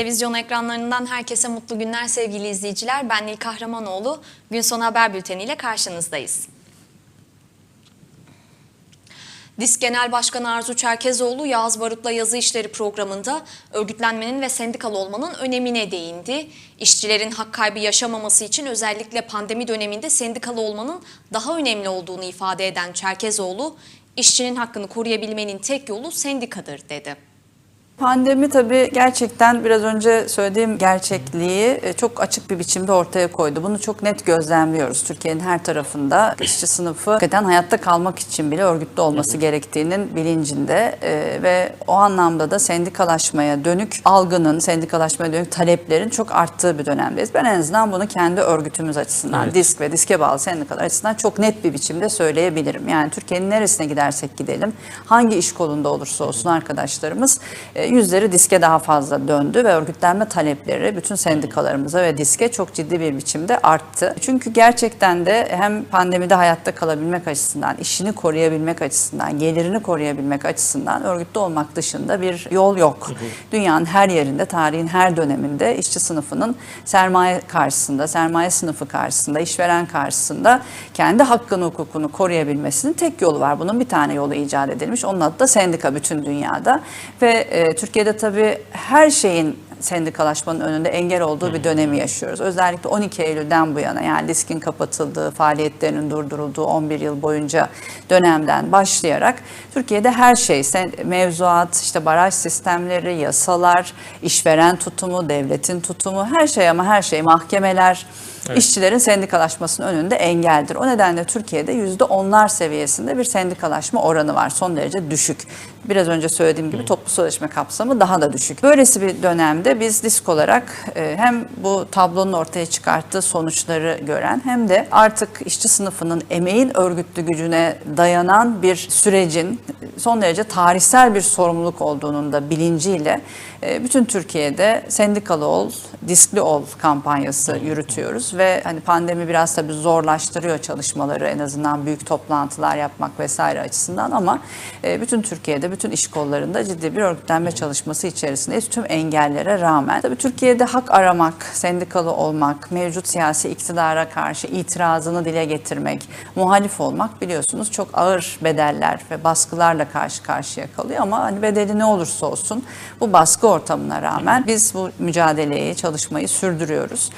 Televizyon ekranlarından herkese mutlu günler sevgili izleyiciler. Ben Nil Kahramanoğlu. Gün sonu haber bülteniyle karşınızdayız. DİSK Genel Başkanı Arzu Çerkezoğlu Yağız Barut'la yazı işleri programında örgütlenmenin ve sendikalı olmanın önemine değindi. İşçilerin hak kaybı yaşamaması için özellikle pandemi döneminde sendikalı olmanın daha önemli olduğunu ifade eden Çerkezoğlu, işçinin hakkını koruyabilmenin tek yolu sendikadır dedi. Pandemi tabii gerçekten biraz önce söylediğim gerçekliği e, çok açık bir biçimde ortaya koydu. Bunu çok net gözlemliyoruz. Türkiye'nin her tarafında işçi sınıfı hakikaten hayatta kalmak için bile örgütlü olması gerektiğinin bilincinde e, ve o anlamda da sendikalaşmaya dönük algının, sendikalaşmaya dönük taleplerin çok arttığı bir dönemdeyiz. Ben en azından bunu kendi örgütümüz açısından, Evet. DİSK ve DİSK'e bağlı sendikalar açısından çok net bir biçimde söyleyebilirim. Yani Türkiye'nin neresine gidersek gidelim, hangi iş kolunda olursa olsun arkadaşlarımız e, yüzleri diske daha fazla döndü ve örgütlenme talepleri bütün sendikalarımıza ve diske çok ciddi bir biçimde arttı. Çünkü gerçekten de hem pandemide hayatta kalabilmek açısından, işini koruyabilmek açısından, gelirini koruyabilmek açısından örgütlü olmak dışında bir yol yok. Dünyanın her yerinde, tarihin her döneminde işçi sınıfının sermaye karşısında, sermaye sınıfı karşısında, işveren karşısında kendi hakkını, hukukunu koruyabilmesinin tek yolu var. Bunun bir tane yolu icat edilmiş. Onun adı da sendika bütün dünyada. Ve e, Türkiye'de tabii her şeyin sendikalaşmanın önünde engel olduğu bir dönemi yaşıyoruz. Özellikle 12 Eylül'den bu yana yani diskin kapatıldığı, faaliyetlerinin durdurulduğu 11 yıl boyunca dönemden başlayarak Türkiye'de her şey, mevzuat, işte baraj sistemleri, yasalar, işveren tutumu, devletin tutumu, her şey ama her şey, mahkemeler, işçilerin sendikalaşmasının önünde engeldir. O nedenle Türkiye'de yüzde onlar seviyesinde bir sendikalaşma oranı var. Son derece düşük. Biraz önce söylediğim gibi toplu sözleşme kapsamı daha da düşük. Böylesi bir dönemde biz disk olarak e, hem bu tablonun ortaya çıkarttığı sonuçları gören hem de artık işçi sınıfının emeğin örgütlü gücüne dayanan bir sürecin son derece tarihsel bir sorumluluk olduğunun da bilinciyle e, bütün Türkiye'de sendikalı ol, diskli ol kampanyası yürütüyoruz ve hani pandemi biraz tabii zorlaştırıyor çalışmaları en azından büyük toplantılar yapmak vesaire açısından ama e, bütün Türkiye'de bütün iş kollarında ciddi bir örgütlenme çalışması içerisindeyiz tüm engellere rağmen. Tabii Türkiye'de hak aramak, sendikalı olmak, mevcut siyasi iktidara karşı itirazını dile getirmek, muhalif olmak biliyorsunuz çok ağır bedeller ve baskılarla karşı karşıya kalıyor ama hani bedeli ne olursa olsun bu baskı ortamına rağmen biz bu mücadeleyi, çalışmayı sürdürüyoruz.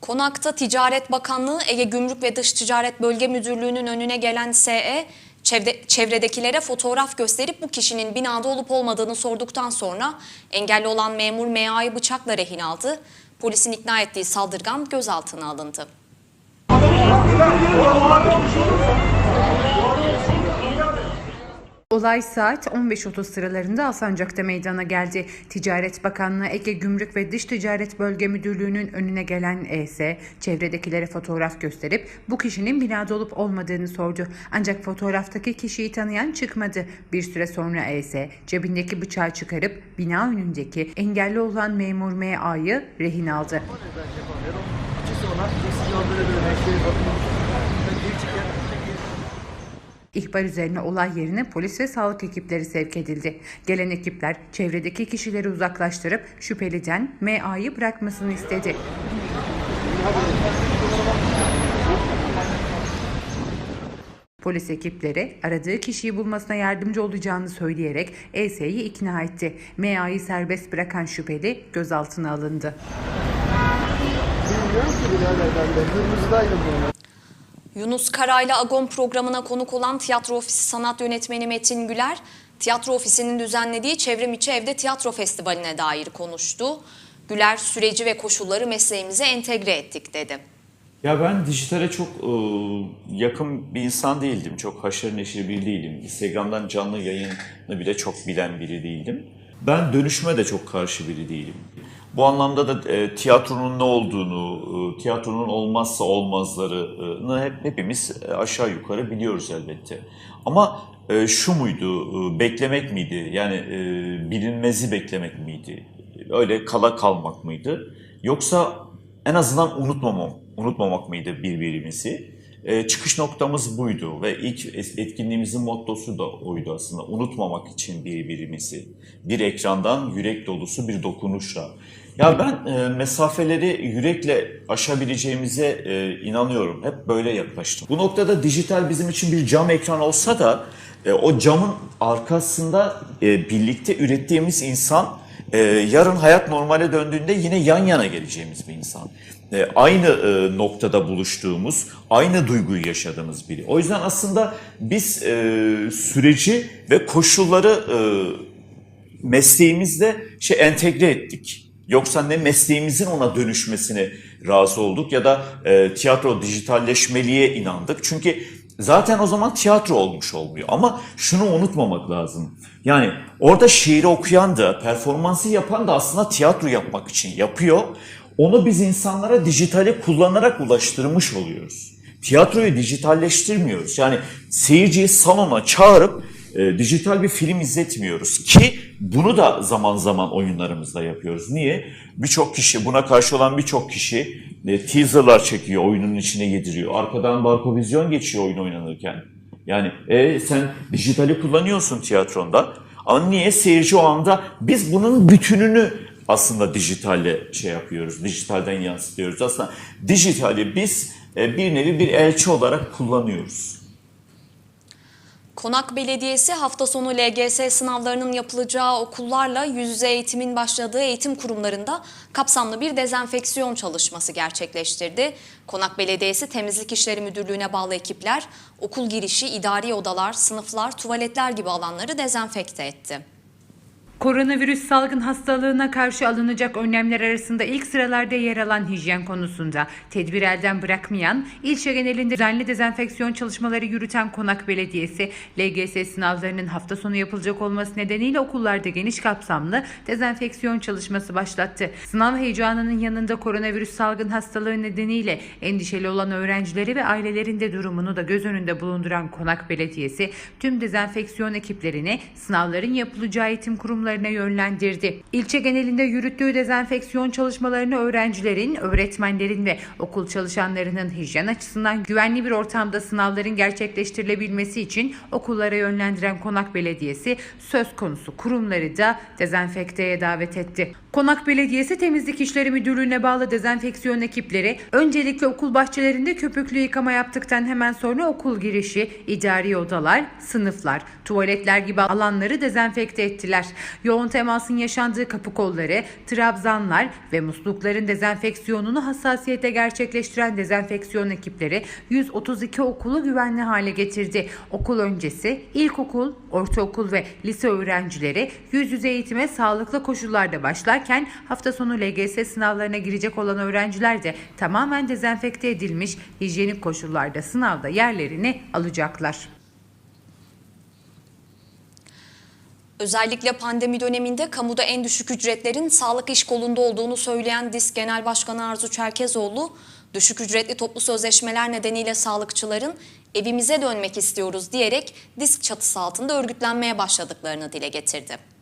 Konakta Ticaret Bakanlığı Ege Gümrük ve Dış Ticaret Bölge Müdürlüğü'nün önüne gelen SE, çevre, çevredekilere fotoğraf gösterip bu kişinin binada olup olmadığını sorduktan sonra engelli olan memur MA'yı bıçakla rehin aldı. Polisin ikna ettiği saldırgan gözaltına alındı. Olay saat 15.30 sıralarında Alsancak'ta meydana geldi. Ticaret Bakanlığı Ege Gümrük ve Dış Ticaret Bölge Müdürlüğü'nün önüne gelen ES, çevredekilere fotoğraf gösterip bu kişinin binada olup olmadığını sordu. Ancak fotoğraftaki kişiyi tanıyan çıkmadı. Bir süre sonra ES, cebindeki bıçağı çıkarıp bina önündeki engelli olan memur MA'yı rehin aldı. İhbar üzerine olay yerine polis ve sağlık ekipleri sevk edildi. Gelen ekipler çevredeki kişileri uzaklaştırıp şüpheliden MA'yı bırakmasını istedi. Polis ekipleri aradığı kişiyi bulmasına yardımcı olacağını söyleyerek ES'yi ikna etti. MA'yı serbest bırakan şüpheli gözaltına alındı. Bilmiyorum ki birader ben de. Hırmızıdaydım bunu. Yunus Karay'la Agon programına konuk olan tiyatro ofisi sanat yönetmeni Metin Güler, tiyatro ofisinin düzenlediği Çevrimiçi Evde Tiyatro Festivali'ne dair konuştu. Güler süreci ve koşulları mesleğimize entegre ettik dedi. Ya ben dijitale çok e, yakın bir insan değildim. Çok haşır neşir biri değilim. Instagram'dan canlı yayını bile çok bilen biri değildim. Ben dönüşüme de çok karşı biri değilim. Bu anlamda da e, tiyatronun ne olduğunu, e, tiyatronun olmazsa olmazlarını hep hepimiz e, aşağı yukarı biliyoruz elbette. Ama e, şu muydu, e, beklemek miydi? Yani e, bilinmezi beklemek miydi? Öyle kala kalmak mıydı? Yoksa en azından unutmamam, unutmamak mıydı birbirimizi? e, çıkış noktamız buydu ve ilk etkinliğimizin mottosu da oydu aslında. Unutmamak için birbirimizi. Bir ekrandan yürek dolusu bir dokunuşla. Ya ben e, mesafeleri yürekle aşabileceğimize e, inanıyorum. Hep böyle yaklaştım. Bu noktada dijital bizim için bir cam ekran olsa da e, o camın arkasında e, birlikte ürettiğimiz insan e, yarın hayat normale döndüğünde yine yan yana geleceğimiz bir insan. E, aynı e, noktada buluştuğumuz, aynı duyguyu yaşadığımız biri. O yüzden aslında biz e, süreci ve koşulları e, mesleğimizle şey entegre ettik. Yoksa ne mesleğimizin ona dönüşmesine razı olduk ya da e, tiyatro dijitalleşmeliğe inandık. Çünkü zaten o zaman tiyatro olmuş olmuyor. Ama şunu unutmamak lazım. Yani orada şiiri okuyan da, performansı yapan da aslında tiyatro yapmak için yapıyor. Onu biz insanlara dijitali kullanarak ulaştırmış oluyoruz. Tiyatroyu dijitalleştirmiyoruz. Yani seyirciyi salona çağırıp e, dijital bir film izletmiyoruz ki bunu da zaman zaman oyunlarımızda yapıyoruz. Niye? Birçok kişi, buna karşı olan birçok kişi e, teaserlar çekiyor, oyunun içine yediriyor. Arkadan barkovizyon geçiyor oyun oynanırken. Yani e, sen dijitali kullanıyorsun tiyatronda ama niye seyirci o anda biz bunun bütününü aslında dijitalle şey yapıyoruz, dijitalden yansıtıyoruz. Aslında dijitali biz e, bir nevi bir elçi olarak kullanıyoruz. Konak Belediyesi hafta sonu LGS sınavlarının yapılacağı okullarla yüz yüze eğitimin başladığı eğitim kurumlarında kapsamlı bir dezenfeksiyon çalışması gerçekleştirdi. Konak Belediyesi Temizlik İşleri Müdürlüğü'ne bağlı ekipler okul girişi, idari odalar, sınıflar, tuvaletler gibi alanları dezenfekte etti. Koronavirüs salgın hastalığına karşı alınacak önlemler arasında ilk sıralarda yer alan hijyen konusunda tedbir elden bırakmayan, ilçe genelinde düzenli dezenfeksiyon çalışmaları yürüten Konak Belediyesi, LGS sınavlarının hafta sonu yapılacak olması nedeniyle okullarda geniş kapsamlı dezenfeksiyon çalışması başlattı. Sınav heyecanının yanında koronavirüs salgın hastalığı nedeniyle endişeli olan öğrencileri ve ailelerin de durumunu da göz önünde bulunduran Konak Belediyesi, tüm dezenfeksiyon ekiplerini sınavların yapılacağı eğitim kurumlarına yönlendirdi. İlçe genelinde yürüttüğü dezenfeksiyon çalışmalarını öğrencilerin, öğretmenlerin ve okul çalışanlarının hijyen açısından güvenli bir ortamda sınavların gerçekleştirilebilmesi için okullara yönlendiren Konak Belediyesi söz konusu kurumları da dezenfekteye davet etti. Konak Belediyesi Temizlik İşleri Müdürlüğü'ne bağlı dezenfeksiyon ekipleri öncelikle okul bahçelerinde köpüklü yıkama yaptıktan hemen sonra okul girişi, idari odalar, sınıflar, tuvaletler gibi alanları dezenfekte ettiler. Yoğun temasın yaşandığı kapı kolları, trabzanlar ve muslukların dezenfeksiyonunu hassasiyete gerçekleştiren dezenfeksiyon ekipleri 132 okulu güvenli hale getirdi. Okul öncesi ilkokul, ortaokul ve lise öğrencileri yüz yüze eğitime sağlıklı koşullarda başlarken hafta sonu LGS sınavlarına girecek olan öğrenciler de tamamen dezenfekte edilmiş hijyenik koşullarda sınavda yerlerini alacaklar. Özellikle pandemi döneminde kamuda en düşük ücretlerin sağlık iş kolunda olduğunu söyleyen DİSK Genel Başkanı Arzu Çerkezoğlu, düşük ücretli toplu sözleşmeler nedeniyle sağlıkçıların evimize dönmek istiyoruz diyerek DİSK çatısı altında örgütlenmeye başladıklarını dile getirdi.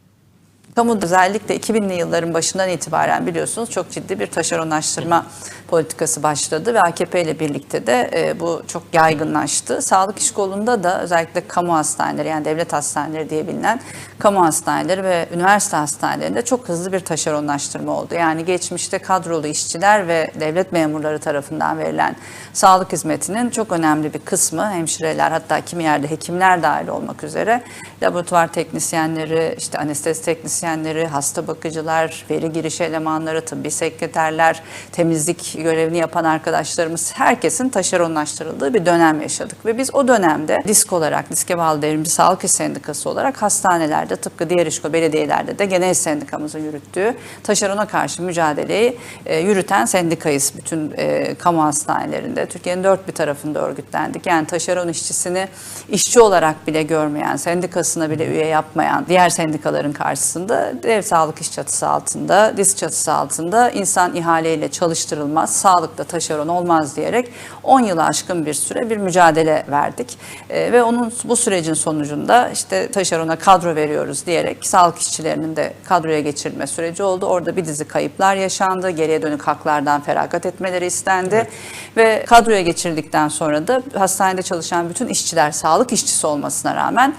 Kamuda özellikle 2000'li yılların başından itibaren biliyorsunuz çok ciddi bir taşeronlaştırma politikası başladı ve AKP ile birlikte de e, bu çok yaygınlaştı. Sağlık iş kolunda da özellikle kamu hastaneleri yani devlet hastaneleri diye bilinen kamu hastaneleri ve üniversite hastanelerinde çok hızlı bir taşeronlaştırma oldu. Yani geçmişte kadrolu işçiler ve devlet memurları tarafından verilen sağlık hizmetinin çok önemli bir kısmı hemşireler hatta kimi yerde hekimler dahil olmak üzere laboratuvar teknisyenleri, işte anestezi teknisyenleri, hasta bakıcılar, veri giriş elemanları, tıbbi sekreterler, temizlik görevini yapan arkadaşlarımız herkesin taşeronlaştırıldığı bir dönem yaşadık. Ve biz o dönemde disk olarak, diske bağlı devrimci sağlık iş sendikası olarak hastanelerde tıpkı diğer işko belediyelerde de genel sendikamızın yürüttüğü taşerona karşı mücadeleyi e, yürüten sendikayız bütün e, kamu hastanelerinde. Türkiye'nin dört bir tarafında örgütlendik. Yani taşeron işçisini işçi olarak bile görmeyen, sendikasına bile üye yapmayan diğer sendikaların karşısında altında, dev sağlık iş çatısı altında, disk çatısı altında insan ihaleyle çalıştırılmaz, sağlıkta taşeron olmaz diyerek 10 yılı aşkın bir süre bir mücadele verdik. E, ve onun bu sürecin sonucunda işte taşerona kadro veriyoruz diyerek sağlık işçilerinin de kadroya geçirilme süreci oldu. Orada bir dizi kayıplar yaşandı. Geriye dönük haklardan feragat etmeleri istendi. Ve kadroya geçirildikten sonra da hastanede çalışan bütün işçiler sağlık işçisi olmasına rağmen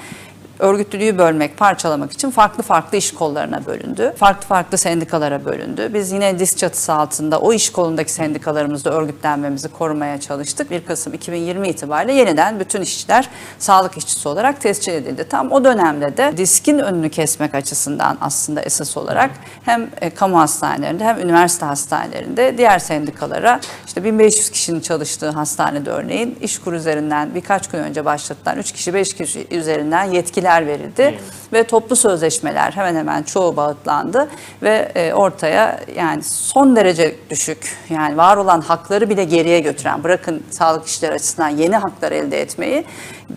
örgütlülüğü bölmek, parçalamak için farklı farklı iş kollarına bölündü. Farklı farklı sendikalara bölündü. Biz yine disk çatısı altında o iş kolundaki sendikalarımızda örgütlenmemizi korumaya çalıştık. 1 Kasım 2020 itibariyle yeniden bütün işçiler sağlık işçisi olarak tescil edildi. Tam o dönemde de diskin önünü kesmek açısından aslında esas olarak hem e, kamu hastanelerinde hem üniversite hastanelerinde diğer sendikalara işte 1500 kişinin çalıştığı hastanede örneğin İşkur üzerinden birkaç gün önce başlatılan 3 kişi 5 kişi üzerinden yetkiler verildi ve toplu sözleşmeler hemen hemen çoğu bağıtlandı ve e, ortaya yani son derece düşük yani var olan hakları bile geriye götüren bırakın sağlık işleri açısından yeni haklar elde etmeyi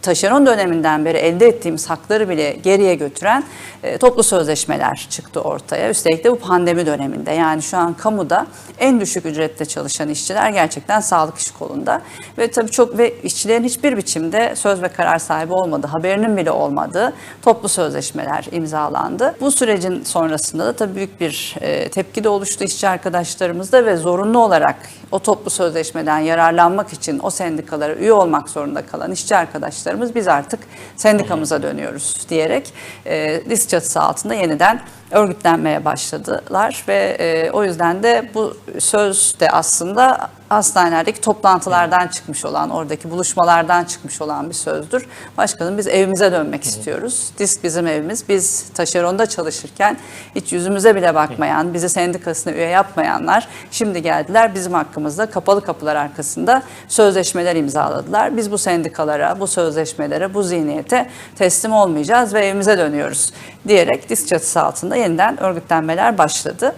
taşeron döneminden beri elde ettiğimiz hakları bile geriye götüren e, toplu sözleşmeler çıktı ortaya. Üstelik de bu pandemi döneminde yani şu an kamuda en düşük ücrette çalışan işçiler gerçekten sağlık iş kolunda ve tabii çok ve işçilerin hiçbir biçimde söz ve karar sahibi olmadığı, haberinin bile olmadığı toplu sözleşmeler imzalandı. Bu sürecin sonrasında da tabii büyük bir e, tepki de oluştu işçi arkadaşlarımızda ve zorunlu olarak o toplu sözleşmeden yararlanmak için o sendikalara üye olmak zorunda kalan işçi arkadaşlarımız biz artık sendikamıza dönüyoruz diyerek e, disk çatısı altında yeniden örgütlenmeye başladılar ve e, o yüzden de bu söz de aslında hastanelerdeki toplantılardan çıkmış olan, oradaki buluşmalardan çıkmış olan bir sözdür. Başkanım biz evimize dönmek istiyoruz. Disk bizim evimiz. Biz taşeronda çalışırken hiç yüzümüze bile bakmayan, bizi sendikasına üye yapmayanlar şimdi geldiler bizim hakkımızda kapalı kapılar arkasında sözleşmeler imzaladılar. Biz bu sendikalara, bu sözleşmelere, bu zihniyete teslim olmayacağız ve evimize dönüyoruz diyerek disk çatısı altında yeniden örgütlenmeler başladı.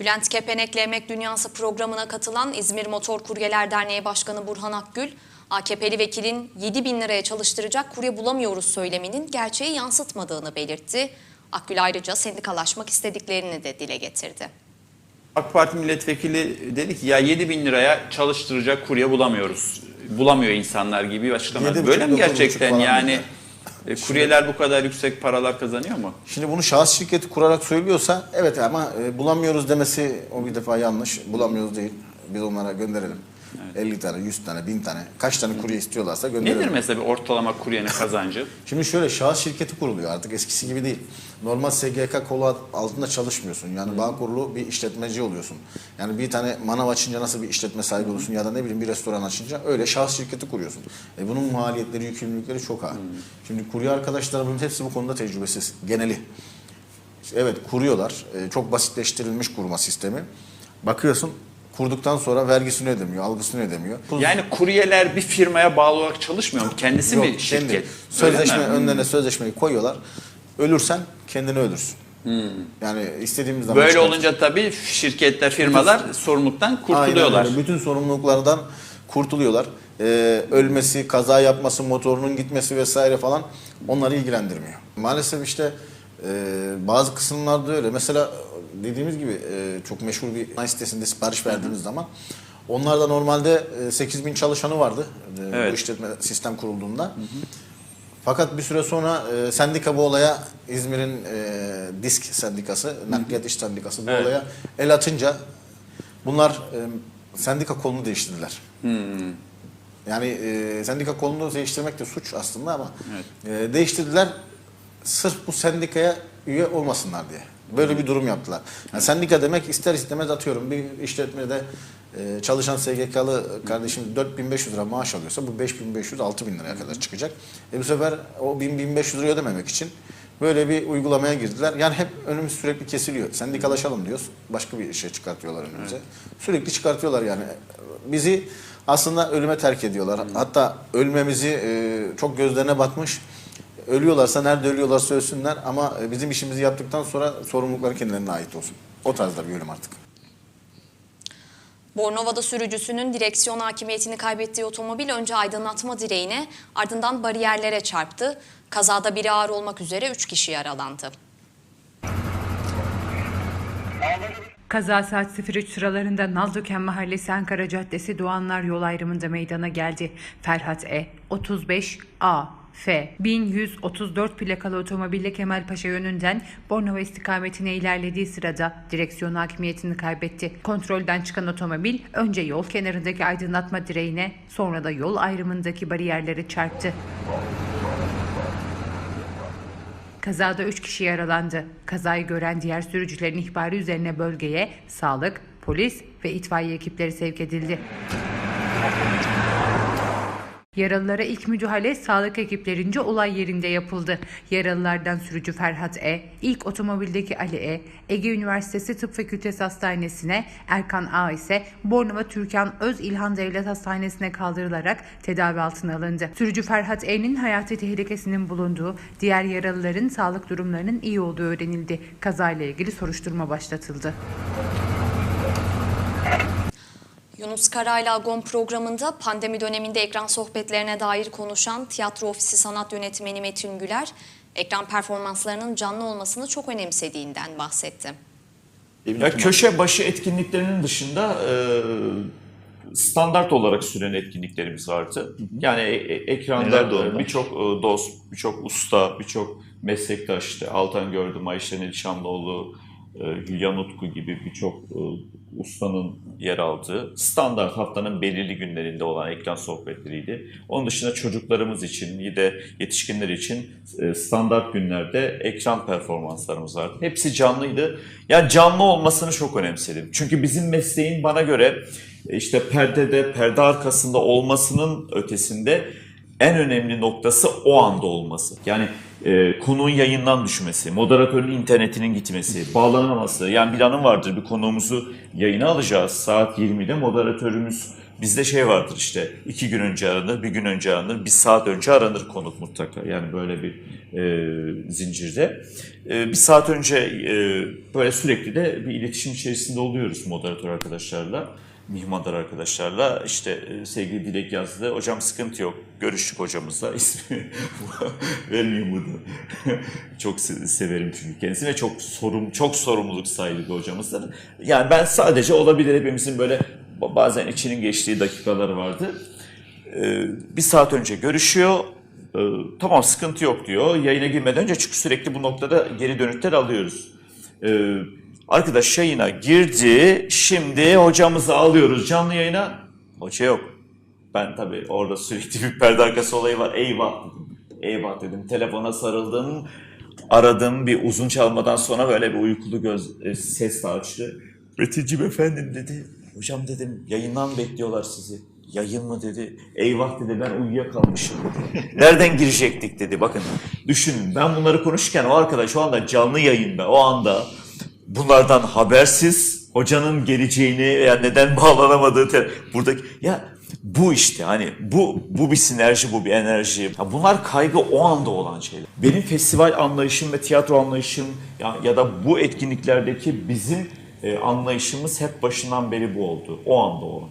Bülent Kepenek'le Emek Dünyası programına katılan İzmir Motor Kuryeler Derneği Başkanı Burhan Akgül, AKP'li vekilin 7 bin liraya çalıştıracak kurye bulamıyoruz söyleminin gerçeği yansıtmadığını belirtti. Akgül ayrıca sendikalaşmak istediklerini de dile getirdi. AK Parti milletvekili dedi ki ya 7 bin liraya çalıştıracak kurye bulamıyoruz. Bulamıyor insanlar gibi açıklama. Böyle mi gerçekten yani? E, kuryeler bu kadar yüksek paralar kazanıyor mu? Şimdi bunu şahıs şirketi kurarak söylüyorsa evet ama e, bulamıyoruz demesi o bir defa yanlış. Bulamıyoruz değil. Biz onlara gönderelim. 50 tane, 100 tane, 1000 tane. Kaç tane kurye istiyorlarsa gönderelim. Nedir mesela bir ortalama kuryenin kazancı? Şimdi şöyle şahıs şirketi kuruluyor artık eskisi gibi değil. Normal SGK kolu altında çalışmıyorsun. Yani bağ kurulu bir işletmeci oluyorsun. Yani bir tane manav açınca nasıl bir işletme sahibi olursun ya da ne bileyim bir restoran açınca öyle şahıs şirketi kuruyorsun. E bunun maliyetleri, yükümlülükleri çok ağır. Şimdi kurye arkadaşlarımın hepsi bu konuda tecrübesiz. Geneli. Evet kuruyorlar. E, çok basitleştirilmiş kurma sistemi. Bakıyorsun kurduktan sonra vergisini ödemiyor, algısını ödemiyor. Yani kuryeler bir firmaya bağlı olarak çalışmıyor mu? Kendisi mi Yok, şirket? kendi. Öyle Sözleşme mi? önlerine sözleşmeyi koyuyorlar. Ölürsen kendini öldürsün. Yani istediğimiz zaman Böyle çıkar. olunca tabii şirketler, firmalar sorumluluktan kurtuluyorlar. Aynen öyle. Bütün sorumluluklardan kurtuluyorlar. Ee, ölmesi, kaza yapması, motorunun gitmesi vesaire falan onları ilgilendirmiyor. Maalesef işte e, bazı kısımlarda öyle. Mesela dediğimiz gibi e, çok meşhur bir sanayi sitesinde sipariş verdiğimiz zaman onlarda normalde e, 8 bin çalışanı vardı e, Evet. bu işletme sistem kurulduğunda. Fakat bir süre sonra e, sendika bu olaya İzmir'in e, disk sendikası, nakliyat iş sendikası bu Evet. olaya el atınca bunlar e, sendika kolunu değiştirdiler. Yani e, sendika kolunu değiştirmek de suç aslında ama e, değiştirdiler sırf bu sendikaya üye olmasınlar diye. Böyle bir durum yaptılar. Yani sendika demek ister istemez atıyorum bir işletmede e, çalışan SGK'lı kardeşim 4500 lira maaş alıyorsa bu 5500 6000 liraya kadar çıkacak. E bu sefer o 1000 1500 lira ödememek için böyle bir uygulamaya girdiler. Yani hep önümüz sürekli kesiliyor. Sendikalaşalım diyoruz. Başka bir şey çıkartıyorlar önümüze. Sürekli çıkartıyorlar yani. Bizi aslında ölüme terk ediyorlar. Hatta ölmemizi e, çok gözlerine batmış. Ölüyorlarsa nerede ölüyorlarsa ölsünler ama e, bizim işimizi yaptıktan sonra sorumlulukları kendilerine ait olsun. O tarzda bir ölüm artık. Bornova'da sürücüsünün direksiyon hakimiyetini kaybettiği otomobil önce aydınlatma direğine ardından bariyerlere çarptı. Kazada biri ağır olmak üzere 3 kişi yaralandı. Kaza saat 03 sıralarında Naldıken Mahallesi Ankara Caddesi Doğanlar yol ayrımında meydana geldi. Ferhat E. 35 A. F. 1134 plakalı otomobille Kemalpaşa yönünden Bornova istikametine ilerlediği sırada direksiyon hakimiyetini kaybetti. Kontrolden çıkan otomobil önce yol kenarındaki aydınlatma direğine sonra da yol ayrımındaki bariyerlere çarptı. Kazada 3 kişi yaralandı. Kazayı gören diğer sürücülerin ihbarı üzerine bölgeye sağlık, polis ve itfaiye ekipleri sevk edildi. Yaralılara ilk müdahale sağlık ekiplerince olay yerinde yapıldı. Yaralılardan sürücü Ferhat E, ilk otomobildeki Ali E, Ege Üniversitesi Tıp Fakültesi Hastanesi'ne, Erkan A ise Bornova Türkan Öz İlhan Devlet Hastanesi'ne kaldırılarak tedavi altına alındı. Sürücü Ferhat E'nin hayati tehlikesinin bulunduğu, diğer yaralıların sağlık durumlarının iyi olduğu öğrenildi. Kazayla ilgili soruşturma başlatıldı. Yunus Karayla Agon programında pandemi döneminde ekran sohbetlerine dair konuşan tiyatro ofisi sanat yönetmeni Metin Güler, ekran performanslarının canlı olmasını çok önemsediğinden bahsetti. Ya köşe başı etkinliklerinin dışında e, standart olarak süren etkinliklerimiz vardı. Yani e- e- ekranda birçok e, dost, birçok usta, birçok meslektaş, işte Altan Gördüm, Ayşe Nilşanlıoğlu, e, Hülya Nutku gibi birçok e, ustanın yer aldığı standart haftanın belirli günlerinde olan ekran sohbetleriydi. Onun dışında çocuklarımız için, bir de yetişkinler için e, standart günlerde ekran performanslarımız vardı. Hepsi canlıydı. Yani canlı olmasını çok önemsedim. Çünkü bizim mesleğin bana göre işte perdede, perde arkasında olmasının ötesinde en önemli noktası o anda olması. Yani e, konuğun yayından düşmesi, moderatörün internetinin gitmesi, bağlanamaması. Yani bir anım vardır bir konuğumuzu yayına alacağız saat 20'de moderatörümüz bizde şey vardır işte iki gün önce aranır, bir gün önce aranır, bir saat önce aranır konuk mutlaka. Yani böyle bir e, zincirde. E, bir saat önce e, böyle sürekli de bir iletişim içerisinde oluyoruz moderatör arkadaşlarla mihmandar arkadaşlarla işte e, sevgili Dilek yazdı. Hocam sıkıntı yok. Görüştük hocamızla. İsmi vermeyeyim burada. çok se- severim çünkü kendisini ve çok sorum çok sorumluluk sahibi hocamızdır. Yani ben sadece olabilir hepimizin böyle ba- bazen içinin geçtiği dakikaları vardı. Ee, bir saat önce görüşüyor. Ee, tamam sıkıntı yok diyor. Yayına girmeden önce çünkü sürekli bu noktada geri dönütler alıyoruz. Ee, arkadaş yayına girdi. Şimdi hocamızı alıyoruz canlı yayına. Hoca yok. Ben tabii orada sürekli bir perde arkası olayı var. Eyvah dedim. Eyvah dedim. Telefona sarıldım. Aradım bir uzun çalmadan sonra böyle bir uykulu göz e, ses açtı. Metin'cim efendim dedi. Hocam dedim yayından bekliyorlar sizi. Yayın mı dedi. Eyvah dedi ben uyuyakalmışım dedi. Nereden girecektik dedi. Bakın düşünün ben bunları konuşurken o arkadaş o anda canlı yayında o anda bunlardan habersiz hocanın geleceğini veya neden bağlanamadığı te- buradaki ya bu işte hani bu bu bir sinerji bu bir enerji. Ya bunlar kaygı o anda olan şeyler. Benim festival anlayışım ve tiyatro anlayışım ya, ya da bu etkinliklerdeki bizim e, anlayışımız hep başından beri bu oldu. O anda olan.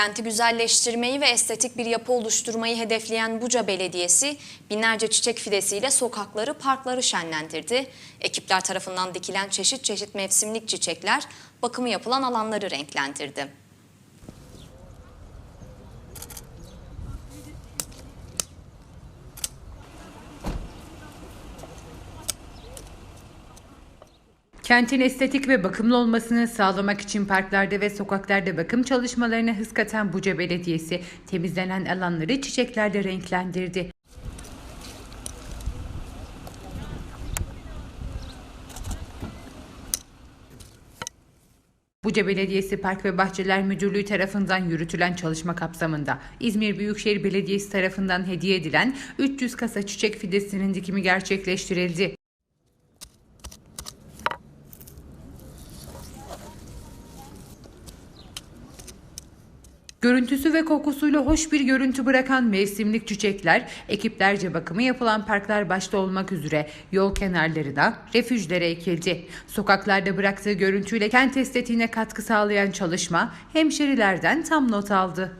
Kenti güzelleştirmeyi ve estetik bir yapı oluşturmayı hedefleyen Buca Belediyesi binlerce çiçek fidesiyle sokakları, parkları şenlendirdi. Ekipler tarafından dikilen çeşit çeşit mevsimlik çiçekler bakımı yapılan alanları renklendirdi. Kentin estetik ve bakımlı olmasını sağlamak için parklarda ve sokaklarda bakım çalışmalarına hız katan Buca Belediyesi temizlenen alanları çiçeklerle renklendirdi. Buca Belediyesi Park ve Bahçeler Müdürlüğü tarafından yürütülen çalışma kapsamında İzmir Büyükşehir Belediyesi tarafından hediye edilen 300 kasa çiçek fidesinin dikimi gerçekleştirildi. Görüntüsü ve kokusuyla hoş bir görüntü bırakan mevsimlik çiçekler, ekiplerce bakımı yapılan parklar başta olmak üzere yol kenarlarına, refüjlere ekildi. Sokaklarda bıraktığı görüntüyle kent estetiğine katkı sağlayan çalışma hemşerilerden tam not aldı.